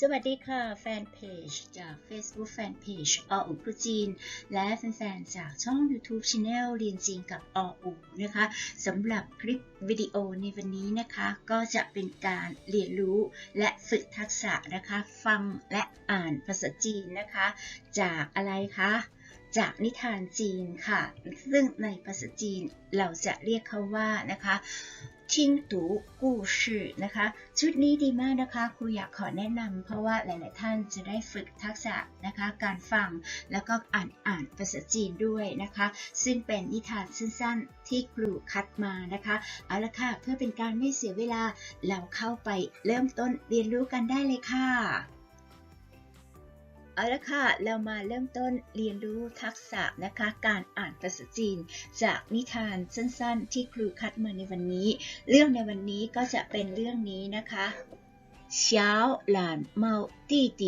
สวัสดีค่ะ แฟนเพจจาก Facebook Fanpage ออุครูจีน และแฟนๆ จากช่อง YouTube Channel เรียนจีนกับออุนะคะสำหรับคลิปวิดีโอในวันนี้นะคะ ก็จะเป็นการเรียนรู้และฝึกทักษะนะคะ ฟังและอ่านภาษาจีนนะคะ จากอะไรคะจากนิทานจีนค่ะ ซึ่งในภาษาจีนเราจะเรียกเขาว่านะคะ ชิงตูกู่ชื่อนะคะ ชุดนี้ดีมากนะคะ ครูอยากขอแนะนำเพราะว่าหลาย ๆ ท่านจะได้ฝึกทักษะนะคะ การฟังแล้วก็อ่านอ่านภาษาจีนด้วยนะคะ ซึ่งเป็นนิทานสั้น ๆ ที่ครูคัดมานะคะ เอาละค่ะ เพื่อเป็นการไม่เสียเวลาเราเข้าไปเริ่มต้นเรียนรู้กันได้เลยค่ะ เอาละค่ะ เรามาเริ่มต้นเรียนรู้ทักษะนะคะ การอ่านภาษาจีน จากนิทานสั้นๆ ที่ครูคัดมาในวันนี้ เรื่องในวันนี้ก็จะเป็นเรื่องนี้นะคะ小懒猫弟弟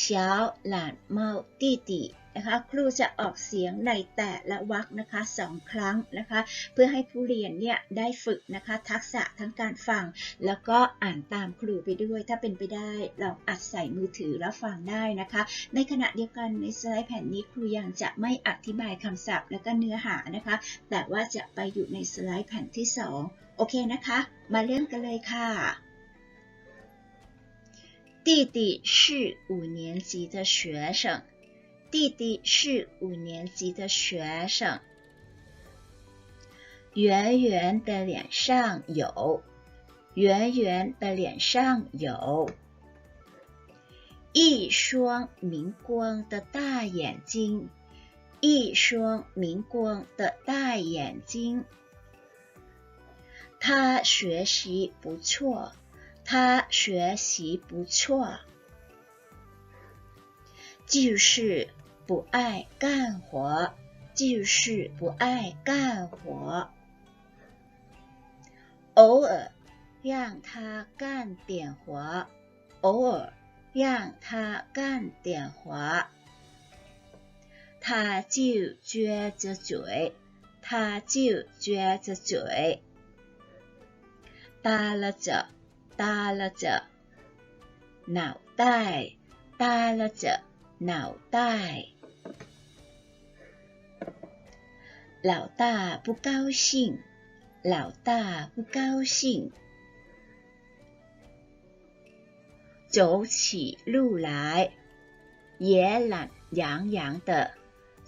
小懒猫弟弟 นะคะ ครูจะออกเสียงในแต่ละวรรคนะคะสองครั้งนะคะ เพื่อให้ผู้เรียนเนี่ยได้ฝึกนะคะ ทักษะทั้งการฟัง แล้วก็อ่านตามครูไปด้วย ถ้าเป็นไปได้ลองอัดใส่มือถือแล้วฟังได้นะคะ ในขณะเดียวกันในสไลด์แผ่นนี้ครูยังจะไม่อธิบายคำศัพท์ และก็เนื้อหานะคะ แต่ว่าจะไปอยู่ในสไลด์แผ่นที่ 2 โอเคนะคะ มาเริ่มกันเลยค่ะ 弟弟是五年级的学生。 弟弟是五年级的学生。圆圆的脸上有，圆圆的脸上有一双明光的大眼睛，一双明光的大眼睛。他学习不错，他学习不错，就是不爱干活，就是不爱干活。偶尔让他干点活，偶尔让他干点活，他就撅着嘴，他就撅着嘴，耷拉着，耷拉着脑袋，耷拉着脑袋。老大不高兴，老大不高兴，走起路来也懒洋洋的，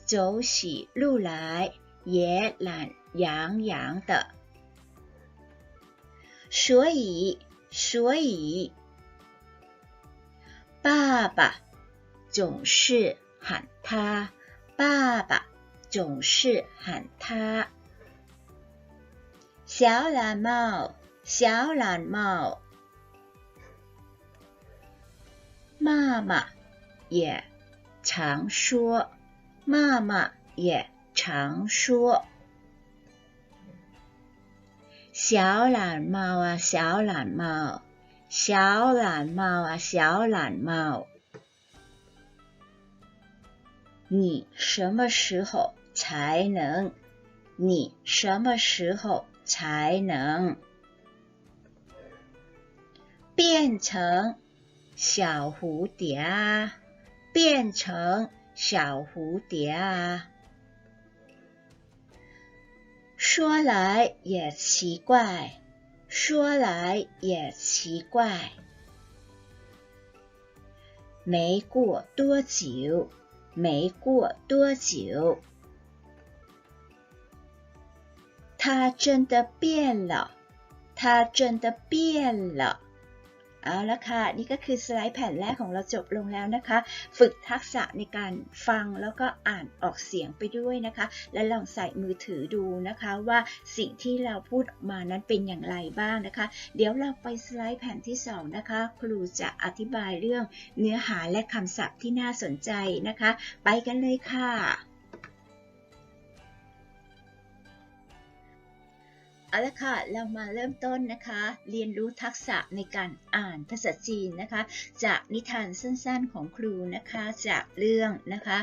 走起路来也懒洋洋的。所以，所以，爸爸总是喊他，爸爸总是喊他。小懒猫，小懒猫，妈妈也常说，妈妈也常说。小懒猫啊，小懒猫，小懒猫啊，小懒猫，你什么时候才能？你什么时候才能变成小蝴蝶啊？变成小蝴蝶啊？说来也奇怪，说来也奇怪。没过多久，没过多久，他真的变了，他真的变了。เอาละค่ะ นี่ก็คือสไลด์แผ่นแรกของเราจบลงแล้วนะคะ ฝึกทักษะในการฟังแล้วก็อ่านออกเสียงไปด้วยนะคะ และลองใส่มือถือดูนะคะ ว่าสิ่งที่เราพูดออกมานั้นเป็นอย่างไรบ้างนะคะ เดี๋ยวเราไปสไลด์แผ่นที่2นะคะ ครูจะอธิบายเรื่องเนื้อหาและคำศัพท์ที่น่าสนใจนะคะ ไปกันเลยค่ะ เอาละค่ะ เรามาเริ่มต้นนะคะ เรียนรู้ทักษะในการอ่านภาษาจีนนะคะ จากนิทานสั้นๆของครูนะคะ จากเรื่องนะคะ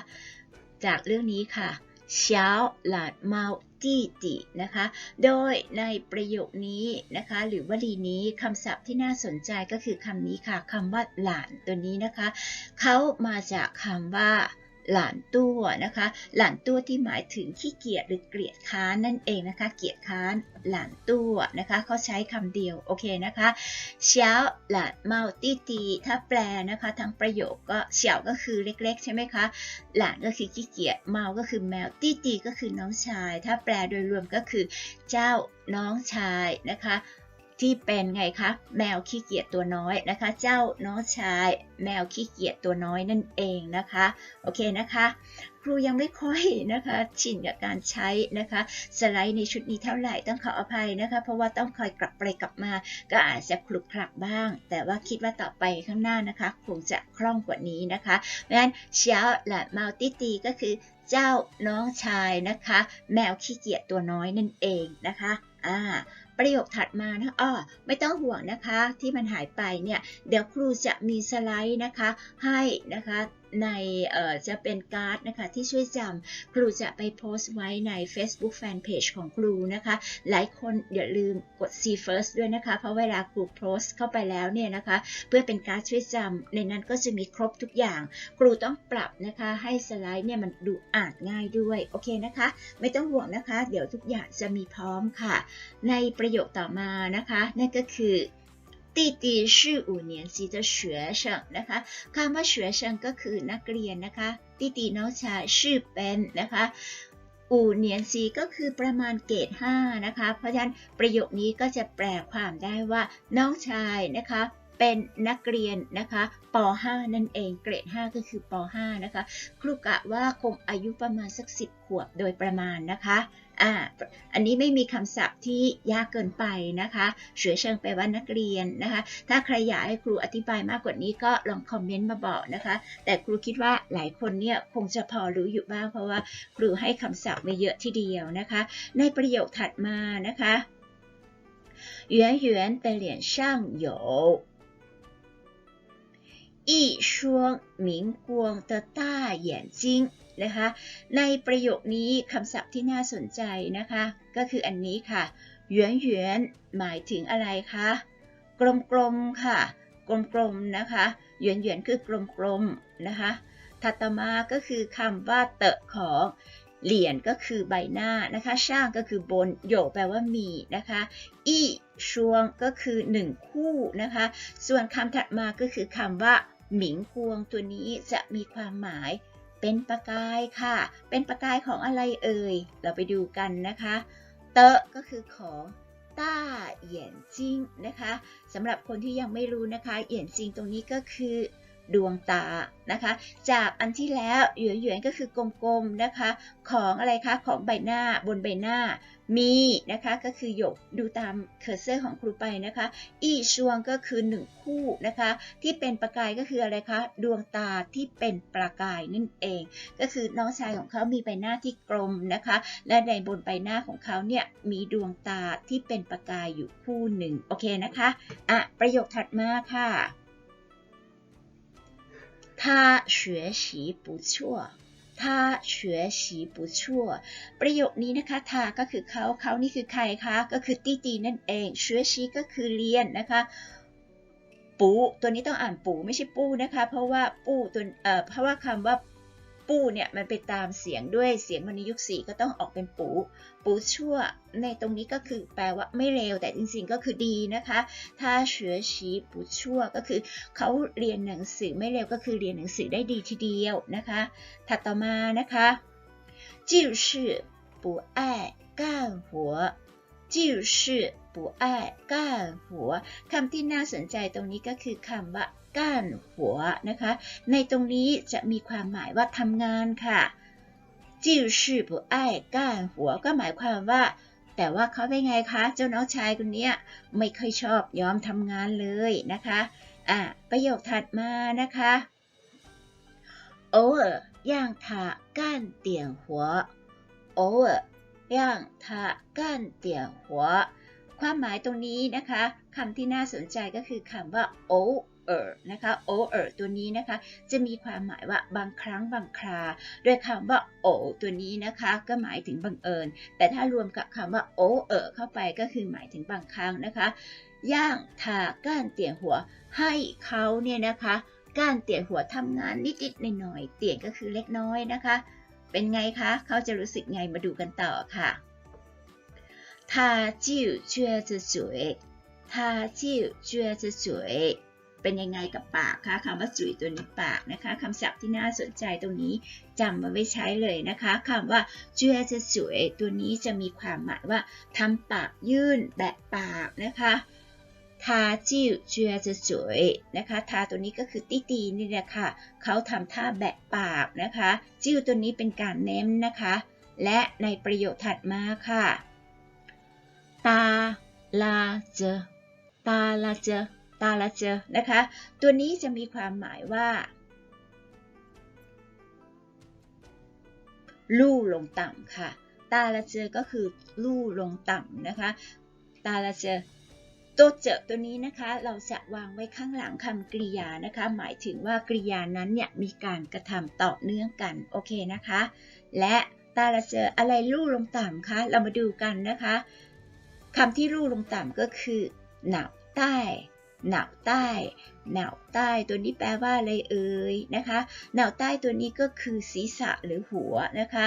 จากเรื่องนี้ค่ะเช้าหลาดเมาตีตินะคะ โดยในประโยคนี้นะคะ หรือวลีนี้คำศัพท์ที่น่าสนใจก็คือคำนี้ค่ะคำว่าหลานตัวนี้นะคะ เขามาจากคำว่า หลานตัวนะคะ หลานตัวที่หมายถึงขี้เกียจหรือเกลียดค้านนั่นเองนะคะ เกียจค้านหลานตัวนะคะเขาใช้คำเดียวโอเคนะคะเช้าหลานเมาตี้ตีถ้าแปลนะคะทั้งประโยคก็เฉียวก็คือเล็ก ๆ ใช่ไหมคะ หลานก็คือขี้เกียจเมาก็คือแมวตี้ตีก็คือน้องชาย ถ้าแปลโดยรวมก็คือเจ้าน้องชายนะคะ ที่เป็นไงคะแมวขี้เกียจตัวน้อยนะคะ เจ้าน้องชาย แมวขี้เกียจตัวน้อยนั่นเองนะคะโอเคนะคะ ครูยังไม่ค่อยนะคะชินกับการใช้นะคะ สไลด์ในชุดนี้เท่าไหร่ต้องขออภัยนะคะ เพราะว่าต้องคอยกลับไปกลับมา ก็อาจจะคลุกคลักบ้าง แต่ว่าคิดว่าต่อไปข้างหน้านะคะคงจะคล่องกว่านี้นะคะเพราะฉะนั้นเช้าหลานมาติตีก็คือเจ้าน้องชายนะคะ แมวขี้เกียจตัวน้อยนั่นเองนะคะอ่า ประโยคถัดมานะอ้อไม่ต้องห่วงนะคะที่มันหายไปเนี่ย เดี๋ยวครูจะมีสไลด์นะคะให้นะคะในจะเป็นการ์ดนะคะที่ช่วยจำครูจะไปโพสต์ไว้ใน Facebook Fanpage ของครูนะคะ หลายคนอย่าลืมกด see first ด้วยนะคะ เพราะเวลาครูโพสต์เข้าไปแล้วเนี่ยนะคะ เพื่อเป็นการ์ดช่วยจำในนั้นก็จะมีครบทุกอย่าง ครูต้องปรับนะคะให้สไลด์เนี่ยมันดูอ่านง่ายด้วยโอเคนะคะ ไม่ต้องห่วงนะคะ เดี๋ยวทุกอย่างจะมีพร้อมค่ะ ในประโยคต่อมานะคะนั่นก็คือ 弟弟是五年级的学生นะคะคำว่า学生ก็คือนักเรียนนะคะ弟弟น้องชายชื่อเป็นนะคะอูเนียนซีก็คือประมาณเกรด5นะคะ เพราะฉะนั้นประโยคนี้ก็จะแปลความได้ว่าน้องชายนะคะ เป็นนักเรียนนะคะป .5 นั่นเองเกรด 5 ก็คือป .5 นะคะ ครูกะว่าคงอายุประมาณสัก 10 ขวบโดยประมาณนะคะอ่าอันนี้ไม่มีคำศัพท์ที่ยากเกินไปนะคะเฉยเชิงไปว่านักเรียนนะคะ ถ้าใครอยากให้ครูอธิบายมากกว่านี้ก็ลองคอมเมนต์มาบอกนะคะ แต่ครูคิดว่าหลายคนเนี่ยคงจะพอรู้อยู่บ้างเพราะว่าครูให้คำศัพท์มาเยอะทีเดียวนะคะ ในประโยคถัดมานะคะเหยวนหยวนเหรียญช่างโย 一双明光的大眼睛นะคะ ในประโยคนี้คำศัพท์ที่น่าสนใจนะคะ ก็คืออันนี้ค่ะหยวนหยวนหมายถึงอะไรคะ กลมๆค่ะ กลมๆนะคะหยวนหยวนคือกลมๆนะคะถัดมาก็คือคำว่าเตะของเหรียญก็คือใบหน้านะคะช่างก็คือบนโยแปลว่ามีนะคะอี้ชวงก็คือหนึ่งคู่นะคะ ส่วนคำถัดมาก็คือคำว่า หมิงพวงตัวนี้จะมีความหมายเป็นประกายค่ะ เป็นประกายของอะไรเอ่ย เราไปดูกันนะคะ เตะก็คือของต้าเหยียนจิงนะคะสำหรับคนที่ยังไม่รู้นะคะ เหยียนจิงตรงนี้ก็คือ ดวงตานะคะ จากอันที่แล้วหยวนหยวนก็คือกลมๆนะคะ ของอะไรคะของใบหน้าบนใบหน้ามีนะคะก็คือหยกดูตามเคอร์เซอร์ของครูไปนะคะ อีชวงก็คือหนึ่งคู่นะคะ ที่เป็นประกายก็คืออะไรคะดวงตาที่เป็นประกายนั่นเอง ก็คือน้องชายของเขามีใบหน้าที่กลมนะคะ และในบนใบหน้าของเขาเนี่ยมีดวงตาที่เป็นประกายอยู่คู่หนึ่งโอเคนะคะอะประโยคถัดมาค่ะ 他学习不错他学习不错ประโยคนี้นะคะทาก็คือเขาเขานี่คือใครคะ ก็คือตีตีนั่นเองเชื้อชีก็คือเรียนนะคะ ปูตัวนี้ต้องอ่านปูไม่ใช่ปูนะคะ เพราะว่าปูตัวเอ่อเพราะว่าคำว่า ปูเนี่ยมันไปตามเสียงด้วยเสียงมันยุคสีก็ต้องออกเป็นปู ปูชั่ว ในตรงนี้ก็คือแปลว่าไม่เร็วแต่จริงๆก็คือดีนะคะถ้าเฉือชีปูชั่วก็คือเขาเรียนหนังสือไม่เร็วก็คือเรียนหนังสือได้ดีทีเดียวนะคะ ถัดต่อมานะคะ就是不爱干活就是不爱干活คำที่น่าสนใจตรงนี้ก็คือคำว่า ก้านหัวนะคะ ในตรงนี้จะมีความหมายว่าทำงานค่ะจิ้วชื่อผู้ไอ้ก้านหัวก็หมายความว่า แต่ว่าเขาเป็นไงคะ เจ้าน้องชายคนนี้ไม่เคยชอบยอมทำงานเลยนะคะอ่ะประโยคถัดมานะคะ偶尔让他干点活偶尔让他干点活ความหมายตรงนี้นะคะคำที่น่าสนใจก็คือคำว่าโอ เออนะคะโอเออตัวนี้นะคะ จะมีความหมายว่าบางครั้งบางครา โดยคำว่าโอตัวนี้นะคะ ก็หมายถึงบังเอิญ แต่ถ้ารวมกับคำว่าโอเออเข้าไปก็คือหมายถึงบางครั้งนะคะ ย่างทาก้านเตี่ยหัวให้เขาเนี่ยนะคะก้านเตี่ยหัวทำงานนิดๆหน่อยๆเตี่ยก็คือเล็กน้อยนะคะ เป็นไงคะ เขาจะรู้สึกไงมาดูกันต่อค่ะ他就撅着嘴他就撅着嘴 เป็นยังไงกับปากคะคำว่าจุ๋ยตัวนี้ปากนะคะคำศัพท์ที่น่าสนใจตรงนี้จำมาไว้ใช้เลยนะคะคำว่าเจือจะสวยตัวนี้จะมีความหมายว่าทำปากยื่นแบะปากนะคะทาจิ้วเจือจะสวยนะคะ ทาตัวนี้ก็คือตีตีนี่แหละค่ะ เขาทำท่าแบะปากนะคะ จิ้วตัวนี้เป็นการเน้นนะคะ และในประโยคถัดมาค่ะ ตาลาเจ ตาลาเจ ตาละเจอนะคะ ตัวนี้จะมีความหมายว่า ลู่ลงต่ำค่ะ ตาละเจอก็คือลู่ลงต่ำนะคะ ตาละเจอตัวเจอตัวนี้นะคะเราจะวางไว้ข้างหลังคำกริยานะคะ หมายถึงว่ากริยานั้นเนี่ยมีการกระทำต่อเนื่องกันโอเคนะคะ และตาละเจออะไรลู่ลงต่ำคะเรามาดูกันนะคะคำที่ลู่ลงต่ำก็คือหนับใต้ หนาวใต้หนาวใต้ตัวนี้แปลว่าอะไรเอ่ยนะคะหนาวใต้ตัวนี้ก็คือศีรษะหรือหัวนะคะ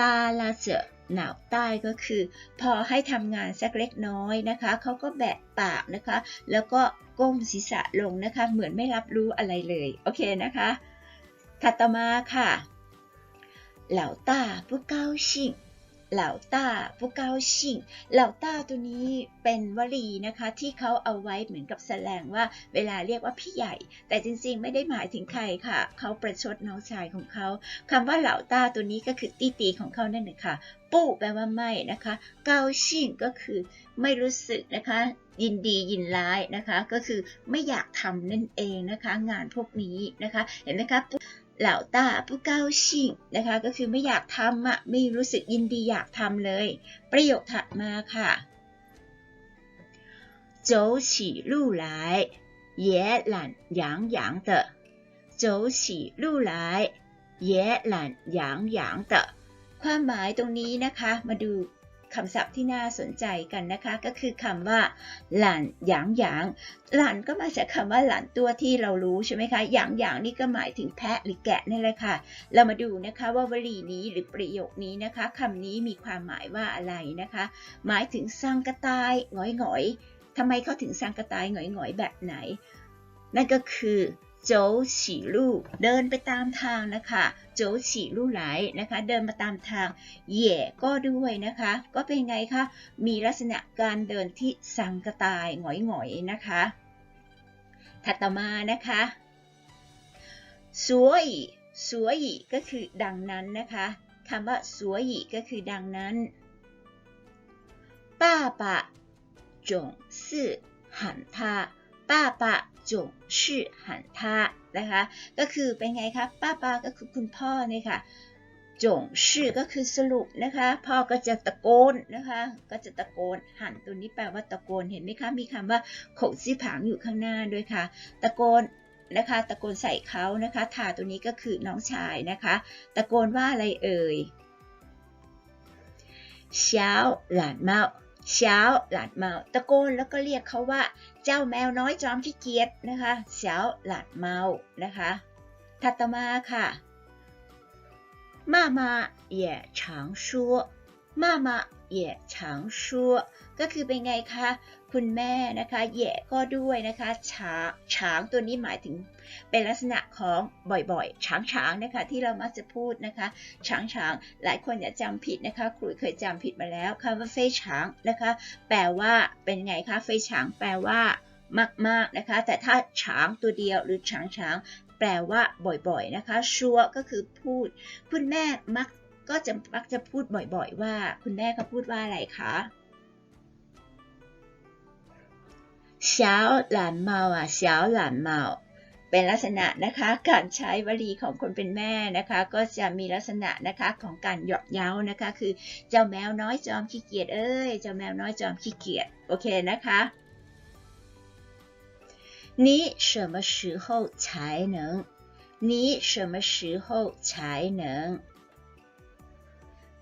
ตาลาเจหนาวใต้ก็คือ พอให้ทำงานสักเล็กน้อยนะคะเขาก็แบะปากนะคะ แล้วก็ก้มศีรษะลงนะคะ เหมือนไม่รับรู้อะไรเลยโอเคนะคะถัดต่อมาค่ะเหล่าตาผู้เก้าชิง เหล่าต้าผู้เกาชิงเหล่าต้าตัวนี้เป็นวลีนะคะ ที่เขาเอาไว้เหมือนกับแสดงว่าเวลาเรียกว่าพี่ใหญ่ แต่จริงๆ ไม่ได้หมายถึงใครค่ะเขาประชดน้องชายของเขาคำว่าเหล่าต้าตัวนี้ก็คือตีตีของเขานั่นเองค่ะ ปู้แปลว่าไม่นะคะเกาชิงก็คือไม่รู้สึกนะคะยินดียินร้ายนะคะ ก็คือไม่อยากทำนั่นเองนะคะ งานพวกนี้นะคะ เห็นไหมคะ เหล่าต้าผู้เก้าชิงนะคะก็คือไม่อยากทำอ่ะไม่รู้สึกยินดีอยากทำเลย ประโยคถัดมาค่ะ走起路来也懒洋洋的走起路来也懒洋洋的ความหมายตรงนี้นะคะ มาดู คำศัพท์ที่น่าสนใจกันนะคะ ก็คือคำว่าหลั่นหยางหยางหลั่นก็มาจากคำว่าหลั่นตัวที่เรารู้ใช่ไหมคะหยางหยางนี่ก็หมายถึงแพะหรือแกะนี่แหละค่ะ เรามาดูนะคะว่าวลีนี้หรือประโยคนี้นะคะคำนี้มีความหมายว่าอะไรนะคะ หมายถึงสร้างกระต่ายหงอยหงอยทำไมเขาถึงสร้างกระต่ายหงอยหงอยแบบไหน นั่นก็คือ โจฉีลู่เดินไปตามทางนะคะโจฉีลู่ไหลนะคะ เดินมาตามทางเหย่ก็ด้วยนะคะ ก็เป็นไงคะมีลักษณะการเดินที่สังกตายหงอยๆนะคะ ถัดต่อมานะคะสวยสวยก็คือดังนั้นนะคะคำว่าสวยก็คือดังนั้นป้าปะจงสื่อหันท่า ป้าปะจงชื่อหันท่านะคะ ก็คือเป็นไงคะป้าป้าก็คือคุณพ่อเนี่ยค่ะจงชื่อก็คือสรุปนะคะ พ่อก็จะตะโกนนะคะ ก็จะตะโกนหันตัวนี้แปลว่าตะโกนเห็นไหมคะ มีคำว่าโขซี่ผางอยู่ข้างหน้าด้วยค่ะ ตะโกนนะคะตะโกนใส่เขานะคะถาตัวนี้ก็คือน้องชายนะคะ ตะโกนว่าอะไรเอ่ยเช้าหลานเมา เช้าหลานเมาตะโกนแล้วก็เรียกเขาว่า เจ้าแมวน้อยจอมขี้เกียจนะคะเช้าหลานเมานะคะถัดมาค่ะ妈妈也常说妈妈也常说ก็คือเป็นไงคะ คุณแม่นะคะแย่ก็ด้วยนะคะช้างช้างตัวนี้หมายถึงเป็นลักษณะของบ่อยๆ ช้างช้างนะคะที่เรามักจะพูดนะคะ ช้างช้างหลายคนอย่าจำผิดนะคะครูเคยจำผิดมาแล้วคำว่าเฟยช้างนะคะ แปลว่าเป็นไงคะเฟยช้างแปลว่ามากๆนะคะ แต่ถ้าช้างตัวเดียวหรือช้างช้างแปลว่าบ่อยๆนะคะ ชัวก็คือพูด คุณแม่มักก็จะมักจะพูดบ่อยๆ ว่า คุณแม่เขาพูดว่าอะไรคะ 小懒猫อ่ะ小懒猫เป็นลักษณะนะคะ การใช้วลีของคนเป็นแม่นะคะ ก็จะมีลักษณะนะคะของการหยอกเย้านะคะ คือเจ้าแมวน้อยจอมขี้เกียจเอ้ยเจ้าแมวน้อยจอมขี้เกียจโอเคนะคะ 你什么时候才能？你什么时候才能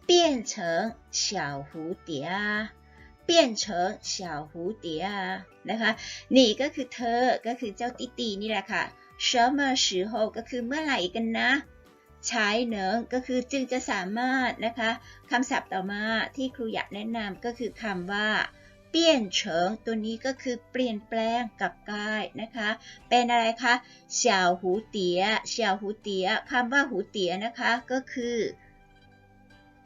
变成小蝴蝶啊？ 变成小蝴蝶ยนะคะนี่ก็คือเธอก็คือเจ้าติตีนี่แหละค่ะเฉิเมื่สือโฮก็คือเมื่อไหร่กันนะใช้เนิงก็คือจึงจะสามารถนะคะคำศัพท์ต่อมาที่ครูอยากแนะนำก็คือคำว่าเปลี่ยนเฉิงตัวนี้ก็คือเปลี่ยนแปลงกับกายนะคะ เป็นอะไรคะเสี่ยวหูเตี๋ยเสี่ยวหูเตี๋ยคำว่าหูเตี๋ยนะคะก็คือ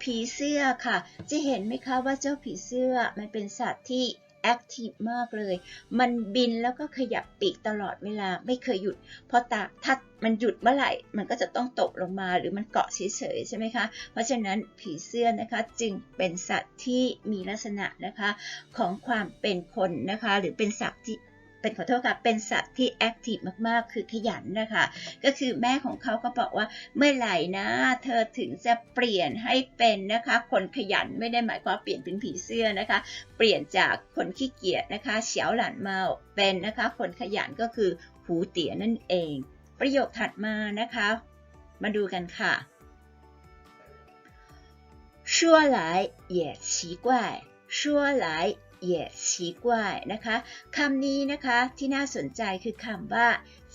ผีเสื้อค่ะ จะเห็นไหมคะว่าเจ้าผีเสื้อมันเป็นสัตว์ที่แอคทีฟมากเลย มันบินแล้วก็ขยับปีกตลอดเวลาไม่เคยหยุด พอตาถ้ามันหยุดเมื่อไหร่ มันก็จะต้องตกลงมาหรือมันเกาะเฉยๆใช่ไหมคะ เพราะฉะนั้นผีเสื้อนะคะจึงเป็นสัตว์ที่มีลักษณะนะคะของความเป็นคนนะคะ หรือเป็นสัตว์ที่ เป็นขอโทษค่ะ เป็นสัตว์ที่แอคทีฟมากๆ คือขยันนะคะ ก็คือแม่ของเขาก็บอกว่าเมื่อไหร่นะ เธอถึงจะเปลี่ยนให้เป็นนะคะ คนขยันไม่ได้หมายความเปลี่ยนเป็นผีเสื้อนะคะ เปลี่ยนจากคนขี้เกียจนะคะเฉียวหลานเมาเป็นนะคะ คนขยันก็คือหูเตี๋ยนั่นเอง ประโยคถัดมานะคะ มาดูกันค่ะ说来也奇怪说来 เหย่ฉีกวายนะคะคำนี้นะคะที่น่าสนใจคือคำว่า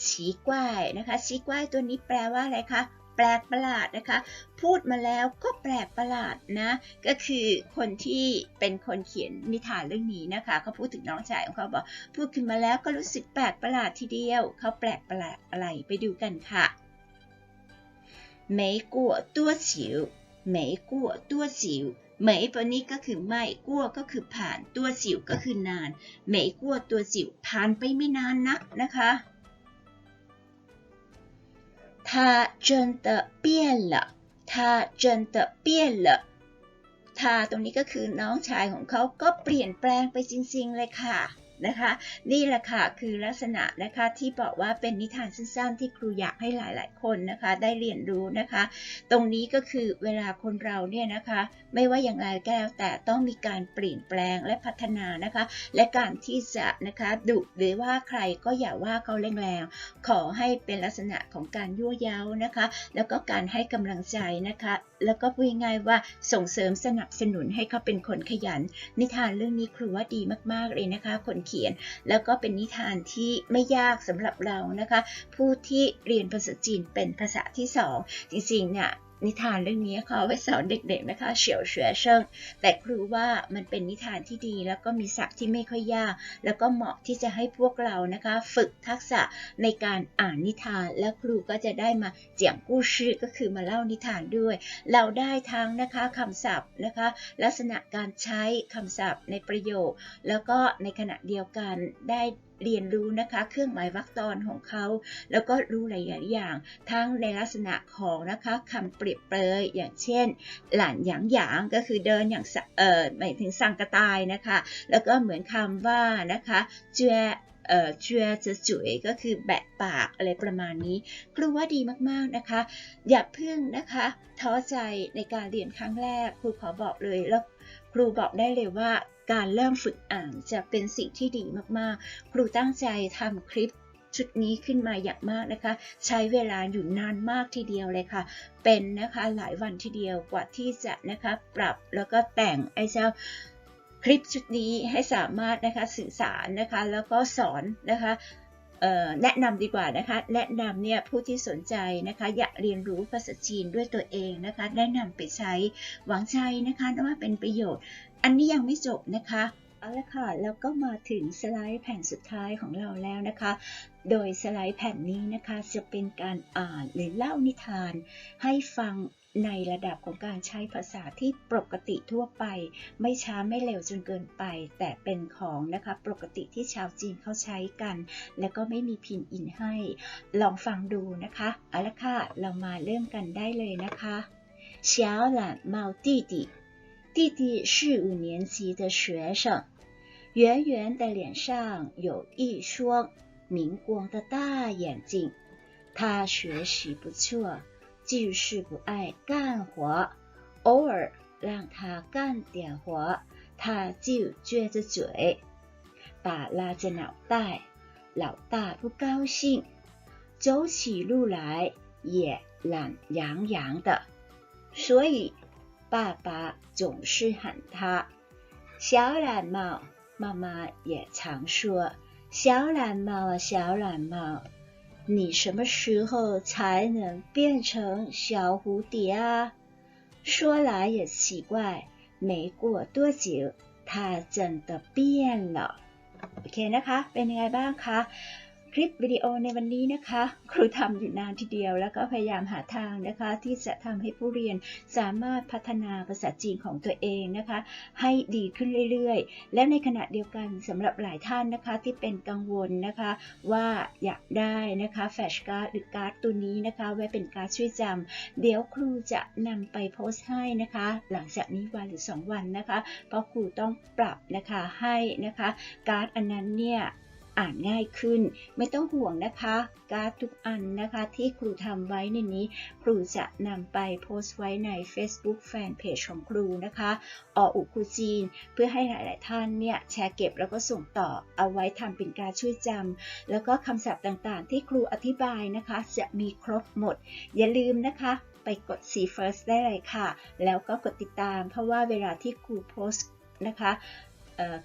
ฉีกวายนะคะฉีกวายตัวนี้แปลว่าอะไรคะแปลกประหลาดนะคะ พูดมาแล้วก็แปลกประหลาดนะ ก็คือคนที่เป็นคนเขียนนิทานเรื่องนี้นะคะเขาพูดถึงน้องชายของเขาบอกพูดขึ้นมาแล้วก็รู้สึกแปลกประหลาดทีเดียวเขาแปลกประหลาดอะไรไปดูกันค่ะไม่กลัวตัวจิ๋วไม่กลัวตัวจิ๋ว เหมยตัวนี้ก็คือไม่กั้วก็คือผ่านตัวสิวก็คือนานเหมยกั้วตัวสิวผ่านไปไม่นานนักนะคะ他真的变了他真的变了他ตรงนี้ก็คือน้องชายของเขาก็เปลี่ยนแปลงไปจริงๆเลยค่ะ นะคะ นี่แหละค่ะคือลักษณะนะคะที่บอกว่าเป็นนิทานสั้นๆ ที่ครูอยากให้หลายๆ คนนะคะ ได้เรียนรู้นะคะ ตรงนี้ก็คือเวลาคนเราเนี่ยนะคะ ไม่ว่าอย่างไรก็แล้วแต่ต้องมีการเปลี่ยนแปลงและพัฒนานะคะ และการที่จะนะคะดุหรือว่าใครก็อย่าว่าเขาแรงๆขอให้เป็นลักษณะของการยั่วเย้านะคะ แล้วก็การให้กำลังใจนะคะแล้วก็พูดง่ายว่าส่งเสริมสนับสนุนให้เขาเป็นคนขยัน นิทานเรื่องนี้ครูว่าดีมาก ๆ เลยนะคะ คนเขียน แล้วก็เป็นนิทานที่ไม่ยากสำหรับเรานะคะ ผู้ที่เรียนภาษาจีนเป็นภาษาที่สองจริงๆเนี่ย นิทานเรื่องนี้เขาไว้สอนเด็กๆนะคะเฉียวเฉวยเชิงแต่ครูว่ามันเป็นนิทานที่ดี แล้วก็มีศัพท์ที่ไม่ค่อยยาก แล้วก็เหมาะที่จะให้พวกเรานะคะ ฝึกทักษะในการอ่านนิทาน และครูก็จะได้มาเจียงกู้ชื่อก็คือมาเล่านิทานด้วย เราได้ทั้งนะคะคำศัพท์นะคะ ลักษณะการใช้คำศัพท์ในประโยค แล้วก็ในขณะเดียวกันได้เรียนรู้นะคะเครื่องหมายวรรคตอนของเขา แล้วก็รู้หลายอย่าง ทั้งในลักษณะของนะคะคำเปรียบเปรยอย่างเช่น หลานหยางหยางก็คือเดินอย่างเอ่อหมายถึงสังกระตายนะคะ แล้วก็เหมือนคำว่านะคะเจือเอ่อเจือจะจุ๋ยก็คือแบะปากอะไรประมาณนี้ ครูว่าดีมากๆนะคะ อย่าพึ่งนะคะท้อใจในการเรียนครั้งแรก ครูขอบอกเลยแล้วครูบอกได้เลยว่า การเริ่มฝึกอ่านจะเป็นสิ่งที่ดีมากๆ ครูตั้งใจทำคลิปชุดนี้ขึ้นมาอย่างมากนะคะ ใช้เวลาอยู่นานมากทีเดียวเลยค่ะ เป็นนะคะหลายวันทีเดียวกว่าที่จะนะคะปรับแล้วก็แต่งไอ้เจ้าคลิปชุดนี้ให้สามารถนะคะสื่อสารนะคะแล้วก็สอนนะคะแนะนำดีกว่านะคะแนะนำเนี่ยผู้ที่สนใจนะคะอยากเรียนรู้ภาษาจีนด้วยตัวเองนะคะแนะนำไปใช้หวังใจนะคะว่าเป็นประโยชน์ อันนี้ยังไม่จบนะคะเอาละค่ะแล้วก็มาถึงสไลด์แผ่นสุดท้ายของเราแล้วนะคะ โดยสไลด์แผ่นนี้นะคะจะเป็นการอ่านหรือเล่านิทาน ให้ฟังในระดับของการใช้ภาษาที่ปกติทั่วไป ไม่ช้าไม่เร็วจนเกินไป แต่เป็นของนะคะปกติที่ชาวจีนเขาใช้กัน แล้วก็ไม่มีพินอินให้ ลองฟังดูนะคะเอาละค่ะเรามาเริ่มกันได้เลยนะคะ小懒猫弟弟 弟弟是五年级的学生圆圆的脸上有一双明光的大眼睛他学习不错就是不爱干活，偶尔让他干点活，他就撅着嘴，把拉着脑袋，老大不高兴，走起路来也懒洋洋的，所以爸爸总是喊他小懒猫。妈妈也常说：“小懒猫啊，小懒猫，你什么时候才能变成小蝴蝶啊？”说来也奇怪，没过多久，它真的变了。โอเคนะคะ เป็นยังไงบ้างคะ คลิปวิดีโอในวันนี้นะคะ ครูทำอยู่นานทีเดียว แล้วก็พยายามหาทางนะคะ ที่จะทำให้ผู้เรียนสามารถพัฒนาภาษาจีนของตัวเองนะคะ ให้ดีขึ้นเรื่อยๆ และในขณะเดียวกันสำหรับหลายท่านนะคะที่เป็นกังวลนะคะ ว่าอยากได้นะคะแฟชการ์ดหรือการ์ดตัวนี้นะคะไว้เป็นการ์ดช่วยจำเดี๋ยวครูจะนำไปโพสต์ให้นะคะ หลังจากนี้วันหรือ 2 วันนะคะ เพราะครูต้องปรับนะคะให้นะคะการ์ดอันนั้นเนี่ย อ่านง่ายขึ้น ไม่ต้องห่วงนะคะ การ์ดทุกอันนะคะที่ครูทำไว้ในนี้ ครูจะนำไปโพสต์ไว้ใน Facebook Fanpage ของครูนะคะออุครูจีน เพื่อให้หลาย ๆ ท่านเนี่ยแชร์เก็บแล้วก็ส่งต่อเอาไว้ทำเป็นการช่วยจำแล้วก็คำศัพท์ต่าง ๆ ที่ครูอธิบายนะคะ จะมีครบหมด อย่าลืมนะคะไปกด see first ได้เลยค่ะ แล้วก็กดติดตาม เพราะว่าเวลาที่ครูโพสต์นะคะ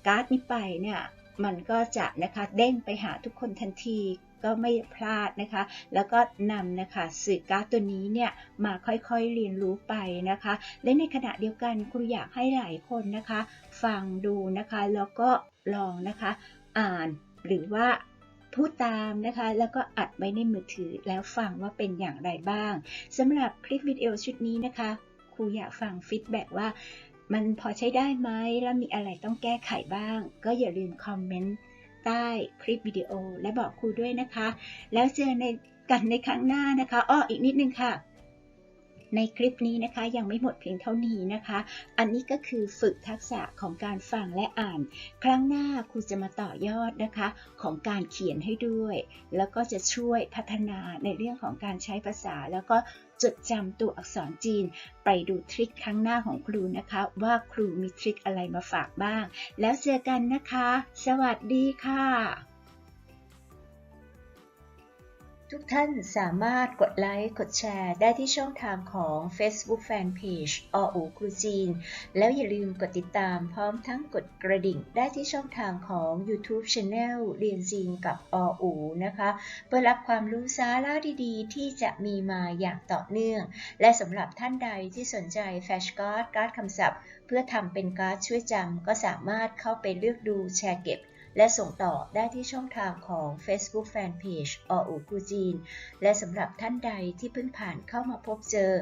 การ์ดนี้ไปเนี่ย มันก็จะนะคะเด้งไปหาทุกคนทันทีก็ไม่พลาดนะคะ แล้วก็นำนะคะสื่อการ์ดตัวนี้เนี่ยมาค่อยๆเรียนรู้ไปนะคะ และในขณะเดียวกันครูอยากให้หลายคนนะคะ ฟังดูนะคะ แล้วก็ลองนะคะ อ่านหรือว่าพูดตามนะคะ แล้วก็อัดไว้ในมือถือแล้วฟังว่าเป็นอย่างไรบ้างสำหรับคลิปวิดีโอชุดนี้นะคะ ครูอยากฟังฟีดแบ็ว่า มันพอใช้ได้ไหมแล้วมีอะไรต้องแก้ไขบ้าง ก็อย่าลืมคอมเมนต์ใต้คลิปวิดีโอและบอกครูด้วยนะคะ แล้วเจอในกันในครั้งหน้านะคะอ้ออีกนิดนึงค่ะ ในคลิปนี้นะคะยังไม่หมดเพียงเท่านี้นะคะ อันนี้ก็คือฝึกทักษะของการฟังและอ่าน ครั้งหน้าครูจะมาต่อยอดนะคะ ของการเขียนให้ด้วย แล้วก็จะช่วยพัฒนาในเรื่องของการใช้ภาษาแล้วก็ จดจำตัวอักษรจีน ไปดูทริคครั้งหน้าของครูนะคะ ว่าครูมีทริคอะไรมาฝากบ้าง แล้วเจอกันนะคะ สวัสดีค่ะ ทุกท่านสามารถกดไลค์ กดแชร์ได้ที่ช่องทางของ Facebook Fanpage ออูครูจีน แล้วอย่าลืมกดติดตามพร้อมทั้งกดกระดิ่งได้ที่ช่องทางของ YouTube Channel เรียนจีนกับออูนะคะ เพื่อรับความรู้สาระดีๆ ที่จะมีมาอย่างต่อเนื่อง และสำหรับท่านใดที่สนใจแฟชการ์ดการ์ดคำศัพท์ เพื่อทำเป็นการ์ดช่วยจำก็สามารถเข้าไปเลือกดูแชร์เก็บ และส่งต่อได้ที่ช่องทางของ Facebook Fanpage ออูกูจีน และสำหรับท่านใดที่เพิ่งผ่านเข้ามาพบเจอ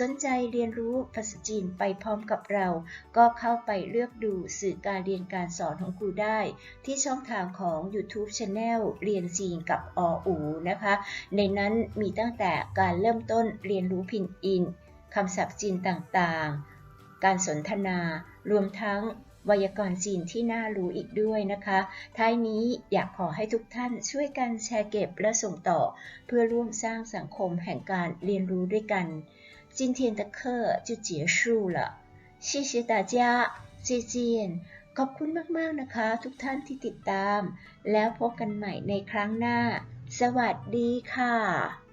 สนใจเรียนรู้ภาษาจีนไปพร้อมกับเรา ก็เข้าไปเลือกดูสื่อการเรียนการสอนของครูได้ ที่ช่องทางของ YouTube Channel เรียนจีนกับออูนะคะ ในนั้นมีตั้งแต่การเริ่มต้นเรียนรู้พินอินคำศัพท์จีนต่างๆ การสนทนา รวมทั้ง ไวยากรณ์จีนที่น่ารู้อีกด้วยนะคะ ท้ายนี้อยากขอให้ทุกท่านช่วยกันแชร์เก็บและส่งต่อ เพื่อร่วมสร้างสังคมแห่งการเรียนรู้ด้วยกัน今天的课就结束了谢谢大家再见ขอบคุณมากๆนะคะ ทุกท่านที่ติดตาม แล้วพบกันใหม่ในครั้งหน้า สวัสดีค่ะ